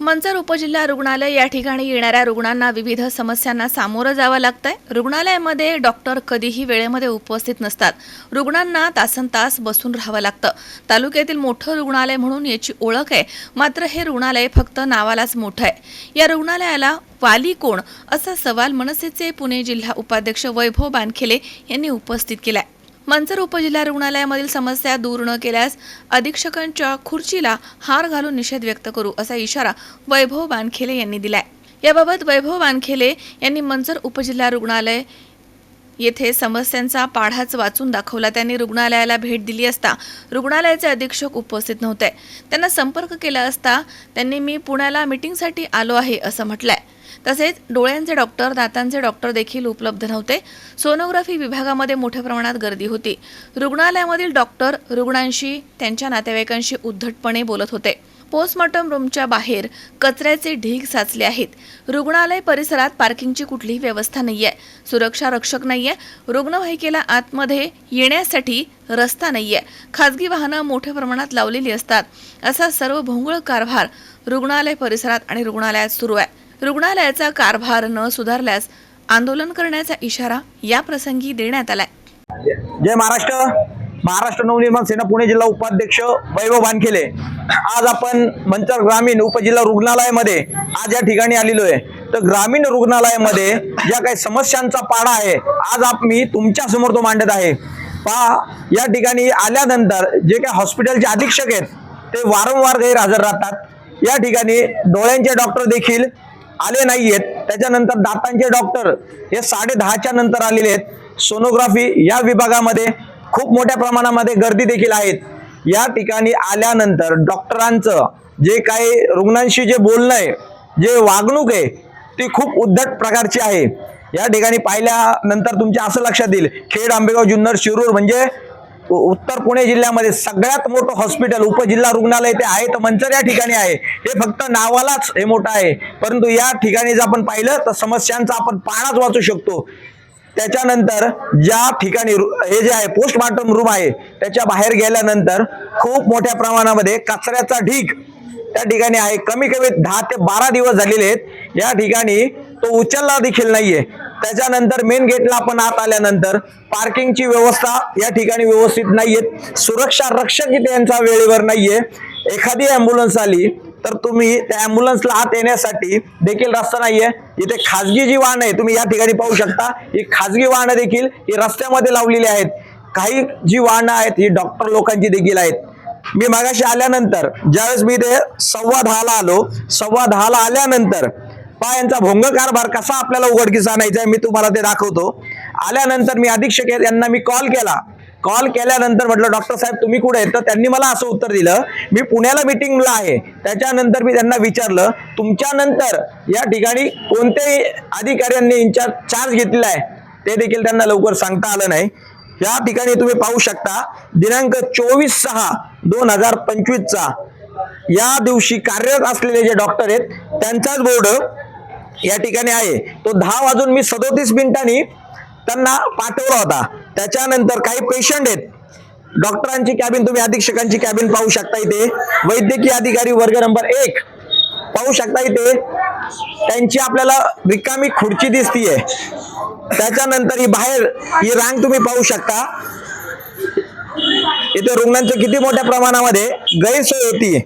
मंचर उपजिल्हा रुग्णालय या ठिकाणी येणाऱ्या रुग्णांना विविध समस्यांना सामोरं जावं लागतंय. रुग्णालयामध्ये डॉक्टर कधीही वेळेमध्ये उपस्थित नसतात. रुग्णांना तासन तास बसून राहावं लागतं. तालुक्यातील मोठं रुग्णालय म्हणून याची ओळख आहे. मात्र हे रुग्णालय फक्त नावालाच मोठं आहे. या रुग्णालयाला वाली कोण असा सवाल मनसेचे पुणे जिल्हा उपाध्यक्ष वैभव बानखेले यांनी उपस्थित केलाय. मंचर उपजिल्हा रुग्णालयामधील समस्या दूर न केल्यास अधीक्षकांच्या खुर्चीला हार घालून निषेध व्यक्त करू असा इशारा वैभव वानखेले यांनी दिलाय. याबाबत वैभव वानखेले यांनी मंचर उपजिल्हा रुग्णालय येथे समस्यांचा पाढाच वाचून दाखवला. त्यांनी रुग्णालयाला भेट दिली असता रुग्णालयाचे अधीक्षक उपस्थित नव्हते. त्यांना संपर्क केला असता त्यांनी मी पुण्याला मिटिंगसाठी आलो आहे असं म्हटलंय. तसेच डोळ्यांचे डॉक्टर दातांचे डॉक्टर देखील उपलब्ध नव्हते. सोनोग्राफी विभागामध्ये मोठ्या प्रमाणात गर्दी होती. रुग्णालयामधील डॉक्टर रुग्णांशी त्यांच्या नातेवाईकांशी उद्धटपणे बोलत होते. पोस्टमॉर्टम रूमच्या बाहेर कचऱ्याचे ढीग साचले आहेत. रुग्णालय परिसरात पार्किंगची कुठलीही व्यवस्था नाही आहे सुरक्षा रक्षक आहे रुग्णवाहिकेला आतमध्ये येण्यासाठी रस्ता नाही आहे खाजगी वाहनं मोठ्या प्रमाणात लावलेली असतात. असा सर्व भोंगळ कारभार रुग्णालय परिसरात आणि रुग्णालयात सुरू आहे. रुग्णालयाचा कारभार न सुधारल्यास आंदोलन करण्याचा इशारा या प्रसंगी देण्यात आलाय. जय महाराष्ट्र. महाराष्ट्र नवनिर्माण सेना पुणे जिल्हा उपाध्यक्ष वैभव वानखेले आज आपण मंचर ग्रामीण उपजिल्हा रुग्णालयामध्ये आज या ठिकाणी आलेलो आहे. तर ग्रामीण रुग्णालयामध्ये ज्या काही समस्यांचा पाडा आहे आज आप मी तुमच्यासमोर तो मांडत आहे. पहा या ठिकाणी आल्यानंतर जे काही हॉस्पिटलचे अधीक्षक आहेत ते वारंवार गैरहजर राहतात. या ठिकाणी डोळ्यांचे डॉक्टर देखील आले नाही आहेत त्याच्यानंतर दातांचे डॉक्टर हे साडे दहाच्या नंतर आलेले आहेत. सोनोग्राफी या विभागामध्ये खूप मोठ्या प्रमाणामध्ये गर्दी देखील आहेत. या ठिकाणी आल्यानंतर डॉक्टरांचं जे काही रुग्णांशी जे बोलणं आहे जे वागणूक आहे ती खूप उद्धट प्रकारची आहे. या ठिकाणी पाहिल्यानंतर तुमच्या असं लक्षात येईल. खेड आंबेगाव जुन्नर शिरूर म्हणजे उत्तर पुणे जिल्ह्यामध्ये सगळ्यात मोठं हॉस्पिटल उपजिल्हा रुग्णालय ते आहे तर मंचर या ठिकाणी आहे. हे फक्त नावालाच हे मोठं आहे. परंतु या ठिकाणी जर आपण पाहिलं तर समस्यांचा आपण पाणाच वाचू शकतो. त्याच्यानंतर ज्या ठिकाणी रु- हे जे आहे पोस्टमार्टम रूम आहे त्याच्या बाहेर गेल्यानंतर खूप मोठ्या प्रमाणामध्ये कचऱ्याचा ढीग त्या ठिकाणी आहे. कमी कमी दहा ते बारा दिवस झालेले आहेत. या ठिकाणी तो उचलला देखील नाहीये. त्याच्यानंतर मेन गेटला आपण आत आल्यानंतर पार्किंगची व्यवस्था या ठिकाणी व्यवस्थित नाहीये. सुरक्षा रक्षक इथे यांचा वेळेवर नाहीये. एखादी अँब्युलन्स आली तर तुम्ही त्या अँब्युलन्सला आत येण्यासाठी देखील रस्ता नाहीये. इथे खाजगी जी वाहन आहे तुम्ही या ठिकाणी पाहू शकता ही खाजगी वाहनं देखील ही रस्त्यामध्ये लावलेली आहेत. काही जी वाहनं आहेत ही डॉक्टर लोकांची देखील आहेत. मी मागाशी आल्यानंतर ज्यावेळेस मी ते सव्वा दहाला आलो सव्वा दहाला आल्यानंतर पहा यांचा भोंग कारभार कसा आपल्याला उघडकीस आणायचा आहे मी तुम्हाला ते दाखवतो. आल्यानंतर मी अधीक्षक आहेत यांना मी कॉल केला. कॉल केल्यानंतर म्हटलं डॉक्टर साहेब तुम्ही कुठे आहेत? तर त्यांनी मला असं उत्तर दिलं मी पुण्याला मिटिंगला आहे. त्याच्यानंतर मी त्यांना विचारलं तुमच्यानंतर या ठिकाणी कोणत्याही अधिकाऱ्यांनी इन्चार्ज चार्ज घेतलेला आहे? ते देखील त्यांना लवकर सांगता आलं नाही. या ठिकाणी तुम्ही पाहू शकता दिनांक चोवीस सहा दोन हजार पंचवीसचा या दिवशी कार्यरत असलेले जे डॉक्टर आहेत त्यांचाच बोर्ड या ठिकाणी आहे. तो दहा वाजून मी सदोतीस मिनिटांनी त्यांना पाठवला होता. त्याच्यानंतर काही पेशंट आहेत. डॉक्टरांची कॅबिन तुम्ही अधीक्षकांची कॅबिन पाहू शकता इथे. वैद्यकीय अधिकारी वर्ग नंबर एक. पाहू शकता इथे त्यांची आपल्याला रिकामी खुर्ची दिसतीये. त्याच्यानंतर ही बाहेर ही रांग तुम्ही पाहू शकता. इथे रुग्णांचं किती मोठ्या प्रमाणामध्ये गैरसोय होती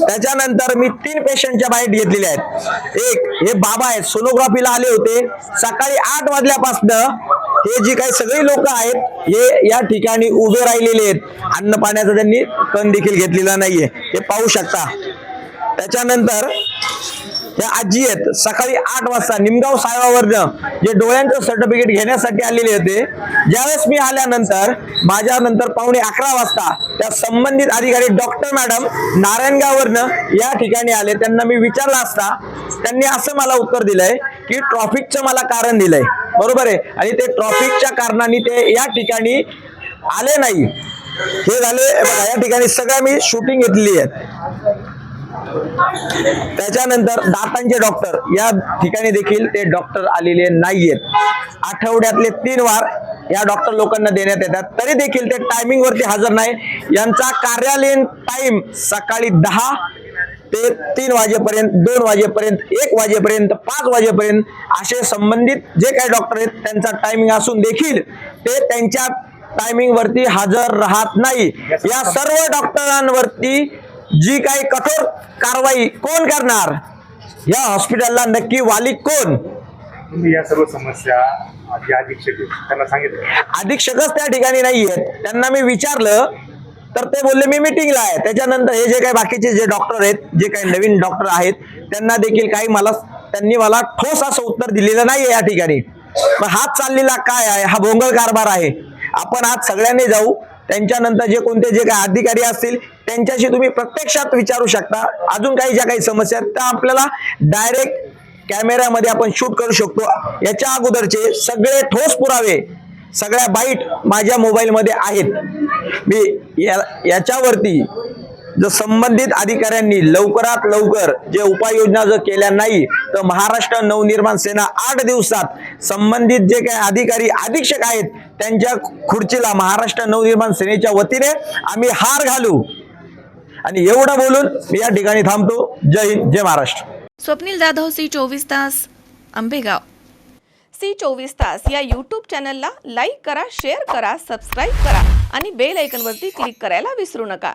त्याच्यानंतर मी तीन पेशंटच्या बाईट घेतलेल्या आहेत. एक हे बाबा आहेत. सोनोग्राफीला आले होते. सकाळी आठ वाजल्यापासनं हे जी काही सगळी लोक आहेत हे या ठिकाणी उभे राहिलेले आहेत. अन्न पाण्याचा त्यांनी कण देखील घेतलेला नाहीये. हे पाहू शकता. त्याच्यानंतर ह्या आजी आहेत. सकाळी आठ वाजता निमगाव साहेबावरनं जे डोळ्यांचं सर्टिफिकेट घेण्यासाठी आलेले होते ज्यावेळेस मी आल्यानंतर माझ्या नंतर पावणे अकरा वाजता त्या संबंधित अधिकारी डॉक्टर मॅडम नारायणगाववरनं या ठिकाणी आले. त्यांना मी विचारलं असता त्यांनी असं मला उत्तर दिलंय की ट्रॉफिकचं मला कारण दिलंय. बरोबर आहे? आणि ते ट्रॉफिकच्या कारणाने ते या ठिकाणी आले नाही. हे झाले बघा या ठिकाणी सगळ्या मी शूटिंग घेतली आहे त्याच्यानंतर दातांचे डॉक्टर या ठिकाणी देखील ते डॉक्टर आलेले नाहीयेत. आठवड्यातले तीन वार या डॉक्टर लोकांना देण्यात येतात. तरी देखील ते टायमिंग वरती हजर नाही. यांचा कार्यालयीन टाइम सकाळी दहा ते तीन वाजेपर्यंत दोन वाजेपर्यंत एक वाजेपर्यंत पाच वाजेपर्यंत असे संबंधित जे काही डॉक्टर आहेत त्यांचा टायमिंग असून देखील ते त्यांच्या टायमिंग वरती हजर राहत नाही. या सर्व डॉक्टरांवरती जी काही कठोर कारवाई कोण करणार? या हॉस्पिटलला नक्की वाली कोण? तुम्ही या सर्व समस्या जे अधीक्षक आहेत, त्यांना सांगितलं. अधीक्षकच त्या ठिकाणी नाही आहेत त्यांना मी विचारलं तर ते बोलले मी मिटिंगला आहे. त्याच्यानंतर हे जे काही बाकीचे जे डॉक्टर आहेत जे काही नवीन डॉक्टर आहेत त्यांना देखील काही मला त्यांनी मला ठोस असं उत्तर दिलेलं नाही या ठिकाणी. पण हात चाललेला काय आहे? हा भोंगळ कारभार आहे. आपण आज सगळ्यांनी जाऊ त्यांच्यानंतर जे कोणते जे काही अधिकारी असतील त्यांच्याशी तुम्ही प्रत्यक्षात विचारू शकता. अजून काही ज्या काही समस्या आहेत त्या आपल्याला डायरेक्ट कॅमेऱ्यामध्ये आपण शूट करू शकतो. याच्या अगोदरचे सगळे ठोस पुरावे सगळ्या बाईट माझ्या मोबाईलमध्ये आहेत. मी या- याच्यावरती जर संबंधित अधिकाऱ्यांनी लवकरात लवकर जे उपाययोजना जर केल्या नाही तर महाराष्ट्र नवनिर्माण सेना आठ दिवसात संबंधित जे काही अधिकारी अधीक्षक आहेत त्यांच्या खुर्चीला महाराष्ट्र नवनिर्माण सेनेच्या वतीने आम्ही हार घालू. आणि एवढं बोलून मी या ठिकाणी थांबतो. जय हिंद जय महाराष्ट्र. स्वप्नील जाधव सी चोवीस तास आंबेगाव. सी चोवीस तास या यूट्यूब चॅनलला लाईक करा शेअर करा सबस्क्राईब करा आणि बेल ऐकनवरती क्लिक करायला विसरू नका.